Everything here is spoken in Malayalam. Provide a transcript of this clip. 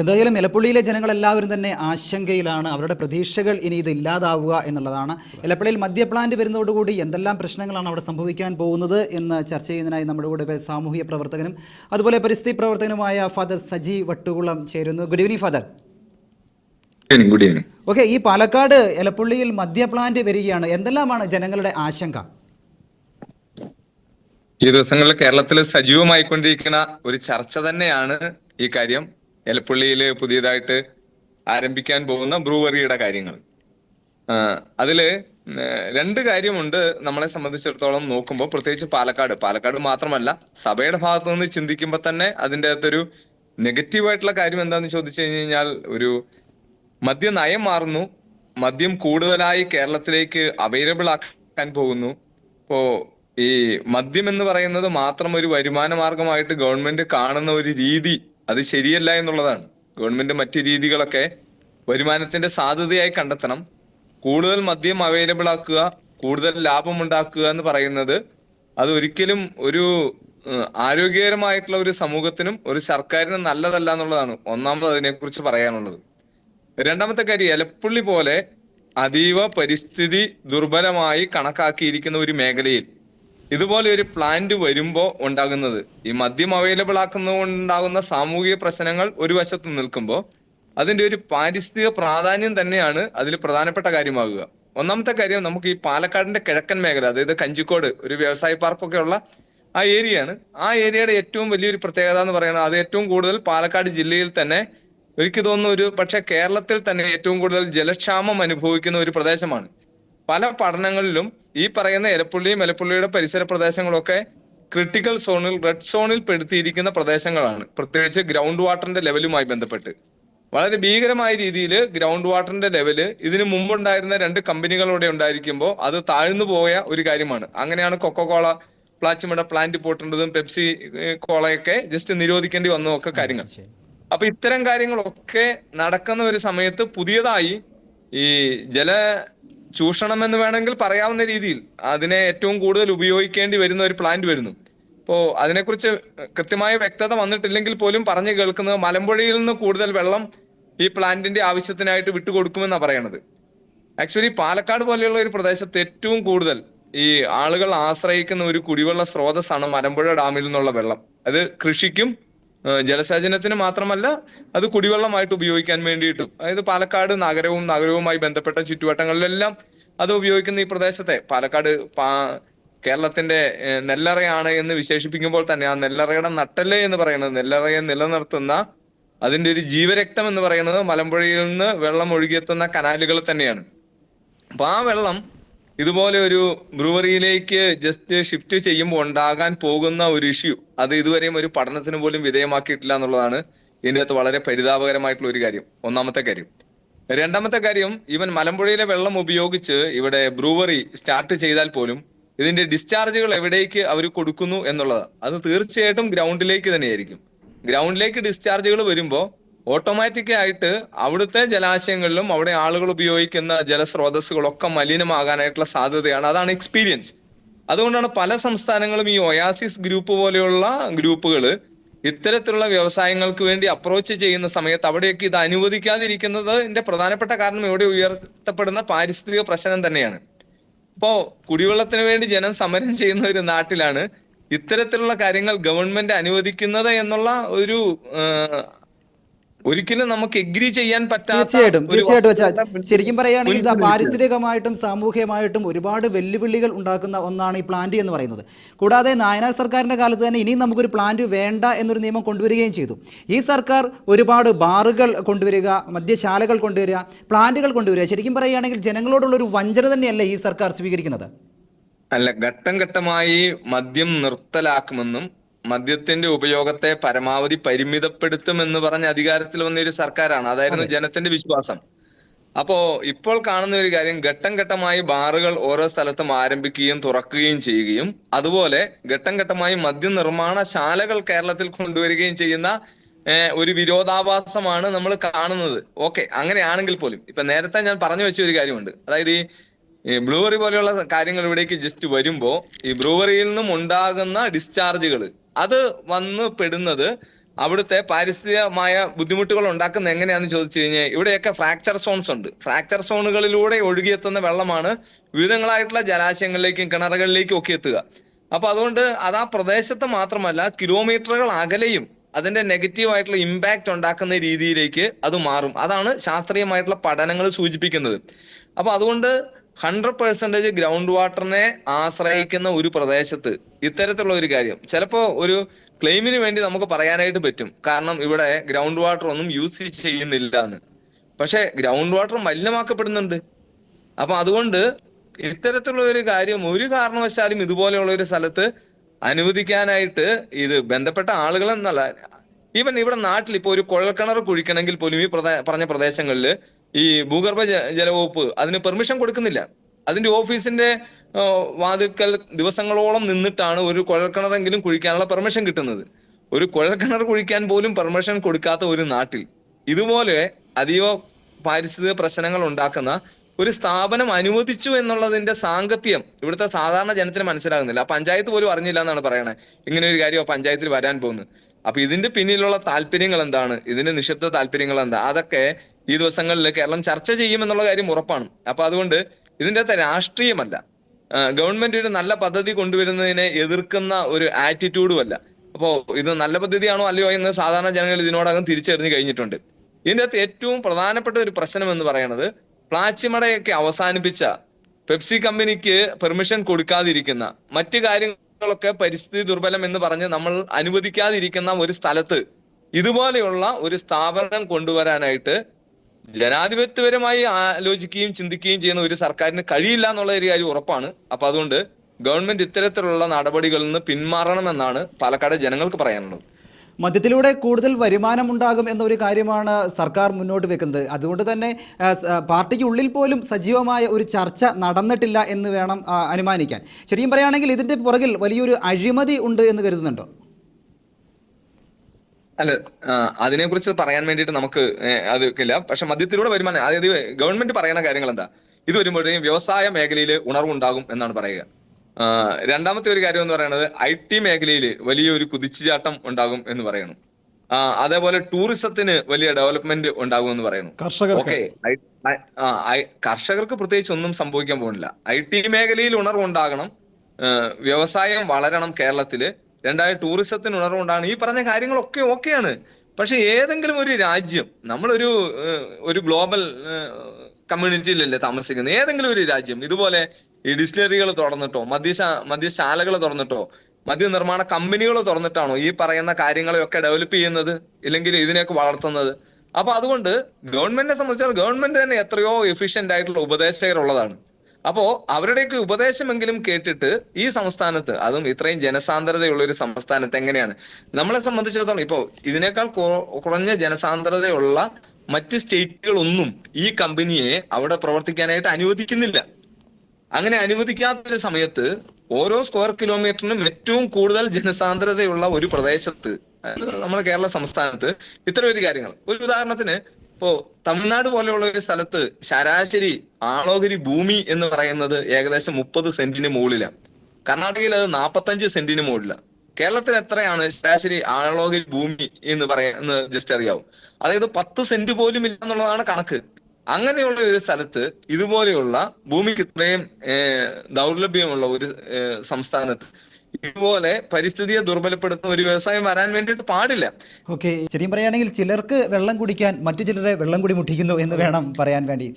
എന്തായാലും എലപ്പുള്ളിയിലെ ജനങ്ങളെല്ലാവരും തന്നെ ആശങ്കയിലാണ്. അവരുടെ പ്രതീക്ഷകൾ ഇനി ഇത് ഇല്ലാതാവുക എന്നുള്ളതാണ്. എലപ്പള്ളിയിൽ മദ്യ പ്ലാന്റ് വരുന്നതോടുകൂടി എന്തെല്ലാം പ്രശ്നങ്ങളാണ് അവിടെ സംഭവിക്കാൻ പോകുന്നത് എന്ന് ചർച്ച ചെയ്യുന്നതിനായി നമ്മുടെ കൂടെ സാമൂഹിക പ്രവർത്തകനും അതുപോലെ പരിസ്ഥിതി പ്രവർത്തകനുമായ ഫാദർ സജി വട്ടുകുളം ചേരുന്നു. Good evening father good evening okay ഈ പാലക്കാട് എലപ്പുള്ളിയിൽ മദ്യ പ്ലാന്റ് വരികയാണ്. എന്തെല്ലാമാണ് ജനങ്ങളുടെ ആശങ്ക? ഈ ദിവസങ്ങളിൽ കേരളത്തിൽ സജീവമായിക്കൊണ്ടിരിക്കുന്ന ഒരു ചർച്ച തന്നെയാണ് ഈ കാര്യം. എലപ്പുള്ളിയിൽ പുതിയതായിട്ട് ആരംഭിക്കാൻ പോകുന്ന ബ്രൂവറിയുടെ കാര്യങ്ങൾ. അതിൽ രണ്ട് കാര്യമുണ്ട് നമ്മളെ സംബന്ധിച്ചിടത്തോളം നോക്കുമ്പോൾ. പ്രത്യേകിച്ച് പാലക്കാട്. പാലക്കാട് മാത്രമല്ല സഭയുടെ ഭാഗത്തു നിന്ന് ചിന്തിക്കുമ്പോൾ തന്നെ അതിന്റെ അകത്തൊരു നെഗറ്റീവ് ആയിട്ടുള്ള കാര്യം എന്താണെന്ന് ചോദിച്ചു കഴിഞ്ഞു കഴിഞ്ഞാൽ ഒരു മദ്യ നയം മാറുന്നു. മദ്യം കൂടുതലായി കേരളത്തിലേക്ക് അവൈലബിൾ ആക്കാൻ പോകുന്നു. ഇപ്പോ ഈ മദ്യം എന്ന് പറയുന്നത് മാത്രം ഒരു വരുമാന മാർഗമായിട്ട് ഗവൺമെന്റ് കാണുന്ന ഒരു രീതി അത് ശരിയല്ല എന്നുള്ളതാണ്. ഗവൺമെന്റ് മറ്റു രീതികളൊക്കെ വരുമാനത്തിന്റെ സാധ്യതയായി കണ്ടെത്തണം. കൂടുതൽ മദ്യം അവൈലബിൾ ആക്കുക കൂടുതൽ ലാഭം ഉണ്ടാക്കുക എന്ന് പറയുന്നത് അത് ഒരിക്കലും ഒരു ആരോഗ്യകരമായിട്ടുള്ള ഒരു സമൂഹത്തിനും ഒരു സർക്കാരിനും നല്ലതല്ല എന്നുള്ളതാണ് ഒന്നാമത് അതിനെക്കുറിച്ച് പറയാനുള്ളത്. രണ്ടാമത്തെ കാര്യം എലപ്പുള്ളി പോലെ അതീവ പരിസ്ഥിതി ദുർബലമായി കണക്കാക്കിയിരിക്കുന്ന ഒരു മേഖലയിൽ ഇതുപോലെ ഒരു പ്ലാന്റ് വരുമ്പോ ഉണ്ടാകുന്നത്. ഈ മദ്യം അവൈലബിൾ ആക്കുന്നത് കൊണ്ടുണ്ടാകുന്ന സാമൂഹിക പ്രശ്നങ്ങൾ ഒരു വശത്ത് നിൽക്കുമ്പോൾ അതിന്റെ ഒരു പാരിസ്ഥിതിക പ്രാധാന്യം തന്നെയാണ് അതിൽ പ്രധാനപ്പെട്ട കാര്യമാകുക. ഒന്നാമത്തെ കാര്യം നമുക്ക് ഈ പാലക്കാടിന്റെ കിഴക്കൻ മേഖല അതായത് കഞ്ചിക്കോട് ഒരു വ്യവസായ പാർക്കൊക്കെ ഉള്ള ആ ഏരിയയാണ്. ആ ഏരിയയുടെ ഏറ്റവും വലിയൊരു പ്രത്യേകത എന്ന് പറയുന്നത് അത് ഏറ്റവും കൂടുതൽ പാലക്കാട് ജില്ലയിൽ തന്നെ എനിക്ക് തോന്നുന്നു ഒരു പക്ഷെ കേരളത്തിൽ തന്നെ ഏറ്റവും കൂടുതൽ ജലക്ഷാമം അനുഭവിക്കുന്ന ഒരു പ്രദേശമാണ്. പല പഠനങ്ങളിലും ഈ പറയുന്ന എലപ്പുള്ളിയും എലപ്പുള്ളിയുടെ പരിസര പ്രദേശങ്ങളൊക്കെ ക്രിട്ടിക്കൽ സോണിൽ റെഡ് സോണിൽ പെടുത്തിയിരിക്കുന്ന പ്രദേശങ്ങളാണ്. പ്രത്യേകിച്ച് ഗ്രൗണ്ട് വാട്ടറിന്റെ ലെവലുമായി ബന്ധപ്പെട്ട്. വളരെ ഭീകരമായ രീതിയിൽ ഗ്രൗണ്ട് വാട്ടറിന്റെ ലെവൽ ഇതിനു മുമ്പുണ്ടായിരുന്ന രണ്ട് കമ്പനികളോടെ ഉണ്ടായിരിക്കുമ്പോൾ അത് താഴ്ന്നു പോയ ഒരു കാര്യമാണ്. അങ്ങനെയാണ് കൊക്കോകോള പ്ലാച്ചിമട പ്ലാന്റ് പോട്ടേണ്ടതും പെപ്സി കോളയൊക്കെ ജസ്റ്റ് നിരോധിക്കേണ്ടി വന്നതൊക്കെ കാര്യങ്ങൾ. അപ്പൊ ഇത്തരം കാര്യങ്ങളൊക്കെ നടക്കുന്ന ഒരു സമയത്ത് പുതിയതായി ഈ ജല ചൂഷണം എന്ന് വേണമെങ്കിൽ പറയാവുന്ന രീതിയിൽ അതിനെ ഏറ്റവും കൂടുതൽ ഉപയോഗിക്കേണ്ടി വരുന്ന ഒരു പ്ലാന്റ് വരുന്നു. ഇപ്പോ അതിനെക്കുറിച്ച് കൃത്യമായ വ്യക്തത വന്നിട്ടില്ലെങ്കിൽ പോലും പറഞ്ഞു കേൾക്കുന്നത് മലമ്പുഴയിൽ നിന്ന് കൂടുതൽ വെള്ളം ഈ പ്ലാന്റിന്റെ ആവശ്യത്തിനായിട്ട് വിട്ടുകൊടുക്കുമെന്നാണ് പറയണത്. ആക്ച്വലി പാലക്കാട് പോലെയുള്ള ഒരു പ്രദേശത്ത് ഏറ്റവും കൂടുതൽ ഈ ആളുകൾ ആശ്രയിക്കുന്ന ഒരു കുടിവെള്ള സ്രോതസ്സാണ് മലമ്പുഴ ഡാമിൽ നിന്നുള്ള വെള്ളം. അത് കൃഷിക്കും ജലസേചനത്തിന് മാത്രമല്ല അത് കുടിവെള്ളമായിട്ട് ഉപയോഗിക്കാൻ വേണ്ടിയിട്ടും അതായത് പാലക്കാട് നഗരവും നഗരവുമായി ബന്ധപ്പെട്ട ചുറ്റുവട്ടങ്ങളിലെല്ലാം അത് ഉപയോഗിക്കുന്ന ഈ പ്രദേശത്തെ പാലക്കാട് പാ കേരളത്തിന്റെ നെല്ലറയാണ് എന്ന് വിശേഷിപ്പിക്കുമ്പോൾ തന്നെ ആ നെല്ലറയുടെ നട്ടൽ എന്ന് പറയുന്നത് നെല്ലറയെ നിലനിർത്തുന്ന അതിന്റെ ഒരു ജീവരക്തം എന്ന് പറയുന്നത് മലമ്പുഴയിൽ നിന്ന് വെള്ളം ഒഴുകിയെത്തുന്ന കനാലുകൾ തന്നെയാണ്. അപ്പൊ ആ വെള്ളം ഇതുപോലെ ഒരു ബ്രൂവറിയിലേക്ക് ജസ്റ്റ് ഷിഫ്റ്റ് ചെയ്യുമ്പോൾ ഉണ്ടാകാൻ പോകുന്ന ഒരു ഇഷ്യൂ അത് ഇതുവരെയും ഒരു പഠനത്തിന് പോലും വിധേയമാക്കിയിട്ടില്ല എന്നുള്ളതാണ് ഇതിന്റെ അകത്ത് വളരെ പരിതാപകരമായിട്ടുള്ള ഒരു കാര്യം. ഒന്നാമത്തെ കാര്യം. രണ്ടാമത്തെ കാര്യം ഇവൻ മലമ്പുഴയിലെ വെള്ളം ഉപയോഗിച്ച് ഇവിടെ ബ്രൂവറി സ്റ്റാർട്ട് ചെയ്താൽ പോലും ഇതിന്റെ ഡിസ്ചാർജുകൾ എവിടേക്ക് അവർ കൊടുക്കുന്നു എന്നുള്ളത് അത് തീർച്ചയായിട്ടും ഗ്രൗണ്ടിലേക്ക് തന്നെയായിരിക്കും. ഗ്രൗണ്ടിലേക്ക് ഡിസ്ചാർജുകൾ വരുമ്പോൾ ഓട്ടോമാറ്റിക് ആയിട്ട് അവിടുത്തെ ജലാശയങ്ങളിലും അവിടെ ആളുകൾ ഉപയോഗിക്കുന്ന ജലസ്രോതസ്സുകളൊക്കെ മലിനമാകാനായിട്ടുള്ള സാധ്യതയാണ്. അതാണ് എക്സ്പീരിയൻസ് അതുകൊണ്ടാണ് പല സംസ്ഥാനങ്ങളും ഈ ഒയാസിസ് ഗ്രൂപ്പ് പോലെയുള്ള ഗ്രൂപ്പുകൾ ഇത്തരത്തിലുള്ള വ്യവസായങ്ങൾക്ക് വേണ്ടി അപ്രോച്ച് ചെയ്യുന്ന സമയത്ത് അവിടെയൊക്കെ ഇത് അനുവദിക്കാതിരിക്കുന്നതിന്റെ പ്രധാനപ്പെട്ട കാരണം ഇവിടെ ഉയർത്തപ്പെടുന്ന പാരിസ്ഥിതിക പ്രശ്നം തന്നെയാണ്. ഇപ്പോ കുടിവെള്ളത്തിന് വേണ്ടി ജനം സമരം ചെയ്യുന്ന ഒരു നാട്ടിലാണ് ഇത്തരത്തിലുള്ള കാര്യങ്ങൾ ഗവൺമെന്റ് അനുവദിക്കുന്നത് എന്നുള്ള ഒരു ഒരിക്കലും നമുക്ക് എഗ്രി ചെയ്യാൻ പറ്റാത്ത തീർച്ചയായിട്ടും തീർച്ചയായിട്ടും ശരിക്കും പറയുകയാണെങ്കിൽ ഇത് പാരിസ്ഥിതികമായിട്ടും സാമൂഹികമായിട്ടും ഒരുപാട് വെല്ലുവിളികൾ ഉണ്ടാക്കുന്ന ഒന്നാണ് ഈ പ്ലാന്റ് എന്ന് പറയുന്നത്. കൂടാതെ നായനാർ സർക്കാരിന്റെ കാലത്ത് തന്നെ ഇനിയും നമുക്കൊരു പ്ലാന്റ് വേണ്ട എന്നൊരു നിയമം കൊണ്ടുവരികയും ചെയ്തു. ഈ സർക്കാർ ഒരുപാട് ബാറുകൾ കൊണ്ടുവരിക മദ്യശാലകൾ കൊണ്ടുവരിക പ്ലാന്റുകൾ കൊണ്ടുവരിക. ശരിക്കും പറയുകയാണെങ്കിൽ ജനങ്ങളോടുള്ള ഒരു വഞ്ചന തന്നെയല്ല ഈ സർക്കാർ സ്വീകരിക്കുന്നത്. അല്ല ഘട്ടം ഘട്ടമായി മദ്യം നിർത്തലാക്കുമെന്നും മദ്യത്തിന്റെ ഉപയോഗത്തെ പരമാവധി പരിമിതപ്പെടുത്തും എന്ന് പറഞ്ഞ അധികാരത്തിൽ വന്ന ഒരു സർക്കാരാണ്. അതായിരുന്നു ജനത്തിന്റെ വിശ്വാസം. അപ്പോ ഇപ്പോൾ കാണുന്ന ഒരു കാര്യം ഘട്ടം ഘട്ടമായി ബാറുകൾ ഓരോ സ്ഥലത്തും ആരംഭിക്കുകയും തുറക്കുകയും ചെയ്യുകയും അതുപോലെ ഘട്ടം ഘട്ടമായി മദ്യ നിർമ്മാണ ശാലകൾ കേരളത്തിൽ കൊണ്ടുവരികയും ചെയ്യുന്ന ഒരു വിരോധാഭാസമാണ് നമ്മൾ കാണുന്നത്. ഓക്കെ അങ്ങനെയാണെങ്കിൽ പോലും ഇപ്പൊ നേരത്തെ ഞാൻ പറഞ്ഞു വെച്ച ഒരു കാര്യമുണ്ട്. അതായത് ഈ ബ്രൂവറി പോലെയുള്ള കാര്യങ്ങൾ ഇവിടേക്ക് ജസ്റ്റ് വരുമ്പോ ഈ ബ്രൂവറിയിൽ നിന്നും ഉണ്ടാകുന്ന ഡിസ്ചാർജുകൾ അത് വന്ന് പെടുന്നത് അവിടുത്തെ പാരിസ്ഥിതികമായ ബുദ്ധിമുട്ടുകൾ ഉണ്ടാക്കുന്ന എങ്ങനെയാണെന്ന് ചോദിച്ചു കഴിഞ്ഞാൽ ഇവിടെയൊക്കെ ഫ്രാക്ചർ സോൺസ് ഉണ്ട്. ഫ്രാക്ചർ സോണുകളിലൂടെ ഒഴുകിയെത്തുന്ന വെള്ളമാണ് വിവിധങ്ങളായിട്ടുള്ള ജലാശയങ്ങളിലേക്കും കിണറുകളിലേക്കും ഒക്കെ എത്തുക. അപ്പൊ അതുകൊണ്ട് അത് ആ പ്രദേശത്ത് മാത്രമല്ല കിലോമീറ്ററുകൾ അകലെയും അതിന്റെ നെഗറ്റീവ് ആയിട്ടുള്ള ഇമ്പാക്റ്റ് ഉണ്ടാക്കുന്ന രീതിയിലേക്ക് അത് മാറും. അതാണ് ശാസ്ത്രീയമായിട്ടുള്ള പഠനങ്ങൾ സൂചിപ്പിക്കുന്നത്. അപ്പൊ അതുകൊണ്ട് ഹൺഡ്രഡ് പെർസെന്റേജ് ഗ്രൗണ്ട് വാട്ടറിനെ ആശ്രയിക്കുന്ന ഒരു പ്രദേശത്ത് ഇത്തരത്തിലുള്ള ഒരു കാര്യം. ചിലപ്പോ ഒരു ക്ലെയിമിന് വേണ്ടി നമുക്ക് പറയാനായിട്ട് പറ്റും. കാരണം ഇവിടെ ഗ്രൗണ്ട് വാട്ടർ ഒന്നും യൂസ് ചെയ്യുന്നില്ല എന്ന് പക്ഷെ ഗ്രൗണ്ട് വാട്ടർ മലിനമാക്കപ്പെടുന്നുണ്ട്. അപ്പൊ അതുകൊണ്ട് ഇത്തരത്തിലുള്ള ഒരു കാര്യം ഒരു കാരണവശാലും ഇതുപോലെയുള്ള ഒരു സ്ഥലത്ത് അനുവദിക്കാനായിട്ട് ഇത് ബന്ധപ്പെട്ട ആളുകൾ എന്നല്ല ഈവൻ ഇവിടെ നാട്ടിൽ ഇപ്പൊ ഒരു കുഴൽക്കിണർ കുഴിക്കണമെങ്കിൽ പോലും ഈ പറഞ്ഞ പ്രദേശങ്ങളിൽ ഈ ഭൂഗർഭ ജലവകുപ്പ് അതിന് പെർമിഷൻ കൊടുക്കുന്നില്ല. അതിന്റെ ഓഫീസിന്റെ വാതിക്കൽ ദിവസങ്ങളോളം നിന്നിട്ടാണ് ഒരു കുഴൽക്കിണറെങ്കിലും കുഴിക്കാനുള്ള പെർമിഷൻ കിട്ടുന്നത്. ഒരു കുഴൽക്കിണർ കുഴിക്കാൻ പോലും പെർമിഷൻ കൊടുക്കാത്ത ഒരു നാട്ടിൽ. ഇതുപോലെ അതീവ പാരിസ്ഥിതിക പ്രശ്നങ്ങൾ ഉണ്ടാക്കുന്ന ഒരു സ്ഥാപനം അനുവദിച്ചു എന്നുള്ളതിന്റെ സാങ്കത്യം ഇവിടുത്തെ സാധാരണ ജനത്തിന് മനസ്സിലാകുന്നില്ല. പഞ്ചായത്ത് പോലും അറിഞ്ഞില്ല എന്നാണ് പറയണത് ഇങ്ങനെ ഒരു കാര്യം പഞ്ചായത്തിൽ വരാൻ പോകുന്നത്. അപ്പൊ ഇതിന്റെ പിന്നിലുള്ള താല്പര്യങ്ങൾ എന്താണ്? ഇതിന്റെ നിശബ്ദ താല്പര്യങ്ങൾ എന്താ? അതൊക്കെ ഈ ദിവസങ്ങളിൽ കേരളം ചർച്ച ചെയ്യുമെന്നുള്ള കാര്യം ഉറപ്പാണ്. അപ്പൊ അതുകൊണ്ട് ഇതിന്റെ അകത്ത് രാഷ്ട്രീയമല്ല. ഗവൺമെന്റ് ഒരു നല്ല പദ്ധതി കൊണ്ടുവരുന്നതിനെ എതിർക്കുന്ന ഒരു ആറ്റിറ്റ്യൂഡും അല്ല. അപ്പോ ഇത് നല്ല പദ്ധതിയാണോ അല്ലയോ എന്ന് സാധാരണ ജനങ്ങൾ ഇതിനോടകം തിരിച്ചറിഞ്ഞു കഴിഞ്ഞിട്ടുണ്ട്. ഇതിന്റെ അകത്ത് ഏറ്റവും പ്രധാനപ്പെട്ട ഒരു പ്രശ്നം എന്ന് പറയുന്നത് പ്ലാച്ചിമടയൊക്കെ അവസാനിപ്പിച്ച പെപ്സി കമ്പനിക്ക് പെർമിഷൻ കൊടുക്കാതിരിക്കുന്ന മറ്റു കാര്യങ്ങളൊക്കെ പരിസ്ഥിതി ദുർബലം എന്ന് പറഞ്ഞ് നമ്മൾ അനുവദിക്കാതിരിക്കുന്ന ഒരു സ്ഥലത്ത് ഇതുപോലെയുള്ള ഒരു സ്ഥാപനം കൊണ്ടുവരാനായിട്ട് ജനാധിപത്യപരമായി ആലോചിക്കുകയും ചിന്തിക്കുകയും ചെയ്യുന്ന ഒരു സർക്കാരിന് കഴിയില്ല എന്നുള്ള ഒരു കാര്യം ഉറപ്പാണ്. അപ്പൊ അതുകൊണ്ട് ഗവൺമെന്റ് ഇത്തരത്തിലുള്ള നടപടികളിൽ നിന്ന് പിന്മാറണമെന്നാണ് പാലക്കാട് ജനങ്ങൾക്ക് പറയാനുള്ളത്. മദ്യത്തിലൂടെ കൂടുതൽ വരുമാനമുണ്ടാകും എന്നൊരു കാര്യമാണ് സർക്കാർ മുന്നോട്ട് വെക്കുന്നത്. അതുകൊണ്ട് തന്നെ പാർട്ടിക്കുള്ളിൽ പോലും സജീവമായ ഒരു ചർച്ച നടന്നിട്ടില്ല എന്ന് വേണം അനുമാനിക്കാൻ. ശരിക്കും പറയുകയാണെങ്കിൽ ഇതിന്റെ പുറകിൽ വലിയൊരു അഴിമതി ഉണ്ട് എന്ന് കരുതുന്നുണ്ടോ? അല്ല അതിനെക്കുറിച്ച് പറയാൻ വേണ്ടിയിട്ട് നമുക്ക് അത് ഇല്ല പക്ഷെ മദ്യത്തിലൂടെ വരുമാനം അതായത് ഗവൺമെന്റ് പറയുന്ന കാര്യങ്ങൾ എന്താ ഇത് വരുമ്പോഴത്തേക്കും വ്യവസായ മേഖലയിൽ ഉണർവുണ്ടാകും എന്നാണ് പറയുക. രണ്ടാമത്തെ ഒരു കാര്യം എന്ന് പറയുന്നത് ഐ ടി മേഖലയിൽ വലിയൊരു കുതിച്ചുചാട്ടം ഉണ്ടാകും എന്ന് പറയുന്നു. അതേപോലെ ടൂറിസത്തിന് വലിയ ഡെവലപ്മെന്റ് ഉണ്ടാകും എന്ന് പറയുന്നു. ഓക്കെ കർഷകർക്ക് പ്രത്യേകിച്ച് ഒന്നും സംഭവിക്കാൻ പോകുന്നില്ല. ഐ ടി മേഖലയിൽ ഉണർവുണ്ടാകണം. വ്യവസായം വളരണം കേരളത്തിൽ. രണ്ടാമത് ടൂറിസത്തിന് ഉണർവുണ്ടാകണം. ഈ പറഞ്ഞ കാര്യങ്ങളൊക്കെ ഓക്കെയാണ്. പക്ഷെ ഏതെങ്കിലും ഒരു രാജ്യം നമ്മളൊരു ഒരു ഗ്ലോബൽ കമ്മ്യൂണിറ്റിയിലല്ലേ താമസിക്കുന്നത്. ഏതെങ്കിലും ഒരു രാജ്യം ഇതുപോലെ ഈ ഡിസ്റ്റിലറികൾ തുറന്നിട്ടോ മദ്യശാ മദ്യശാലകൾ തുറന്നിട്ടോ മദ്യനിർമ്മാണ കമ്പനികൾ തുറന്നിട്ടാണോ ഈ പറയുന്ന കാര്യങ്ങളെയൊക്കെ ഡെവലപ്പ് ചെയ്യുന്നത്? ഇല്ലെങ്കിൽ ഇതിനെയൊക്കെ വളർത്തുന്നത്? അപ്പൊ അതുകൊണ്ട് ഗവൺമെന്റിനെ സംബന്ധിച്ചാൽ ഗവൺമെന്റ് തന്നെ എത്രയോ എഫിഷ്യന്റ് ആയിട്ടുള്ള ഉപദേശകരുള്ളതാണ്. അപ്പോ അവരുടെയൊക്കെ ഉപദേശമെങ്കിലും കേട്ടിട്ട് ഈ സംസ്ഥാനത്ത് അതും ഇത്രയും ജനസാന്ദ്രതയുള്ള ഒരു സംസ്ഥാനത്ത് എങ്ങനെയാണ്? നമ്മളെ സംബന്ധിച്ചിടത്തോളം ഇപ്പോ ഇതിനേക്കാൾ കുറഞ്ഞ ജനസാന്ദ്രതയുള്ള മറ്റ് സ്റ്റേറ്റുകളൊന്നും ഈ കമ്പനിയെ അവിടെ പ്രവർത്തിക്കാനായിട്ട് അനുവദിക്കുന്നില്ല. അങ്ങനെ അനുവദിക്കാത്തൊരു സമയത്ത് ഓരോ സ്ക്വയർ കിലോമീറ്ററിനും ഏറ്റവും കൂടുതൽ ജനസാന്ദ്രതയുള്ള ഒരു പ്രദേശത്ത് നമ്മുടെ കേരള സംസ്ഥാനത്ത് ഇത്തരം ഒരു കാര്യങ്ങൾ. ഒരു ഉദാഹരണത്തിന് ഇപ്പോ തമിഴ്നാട് പോലെയുള്ള ഒരു സ്ഥലത്ത് ശരാശരി ആളോഹരി ഭൂമി എന്ന് പറയുന്നത് ഏകദേശം മുപ്പത് സെന്റിന് മുകളിലാണ് കർണാടകയിൽ അത് നാപ്പത്തഞ്ച് സെന്റിന് മുകളിലാണ് കേരളത്തിൽ എത്രയാണ് ശരാശരി ആളോഹരി ഭൂമി എന്ന് പറയുന്നത് ജസ്റ്റ് അറിയാവും. അതായത് പത്ത് സെന്റ് പോലും ഇല്ല എന്നുള്ളതാണ് കണക്ക്. അങ്ങനെയുള്ള ഒരു സ്ഥലത്ത് ഇതുപോലെയുള്ള ഭൂമിക്ക് ഇത്രയും ദൗർലഭ്യമുള്ള ഒരു സംസ്ഥാനത്ത് ഇതുപോലെ പരിസ്ഥിതിയെ ദുർബലപ്പെടുത്തുന്ന ഒരു വ്യവസായം വരാൻ വേണ്ടിയിട്ട് പാടില്ല. ഓക്കെ ശരിയും പറയുകയാണെങ്കിൽ ചിലർക്ക് വെള്ളം കുടിക്കാൻ മറ്റു ചിലരെ വെള്ളം കുടി മുട്ടിക്കുന്നു എന്ന് വേണം പറയാൻ വേണ്ടി.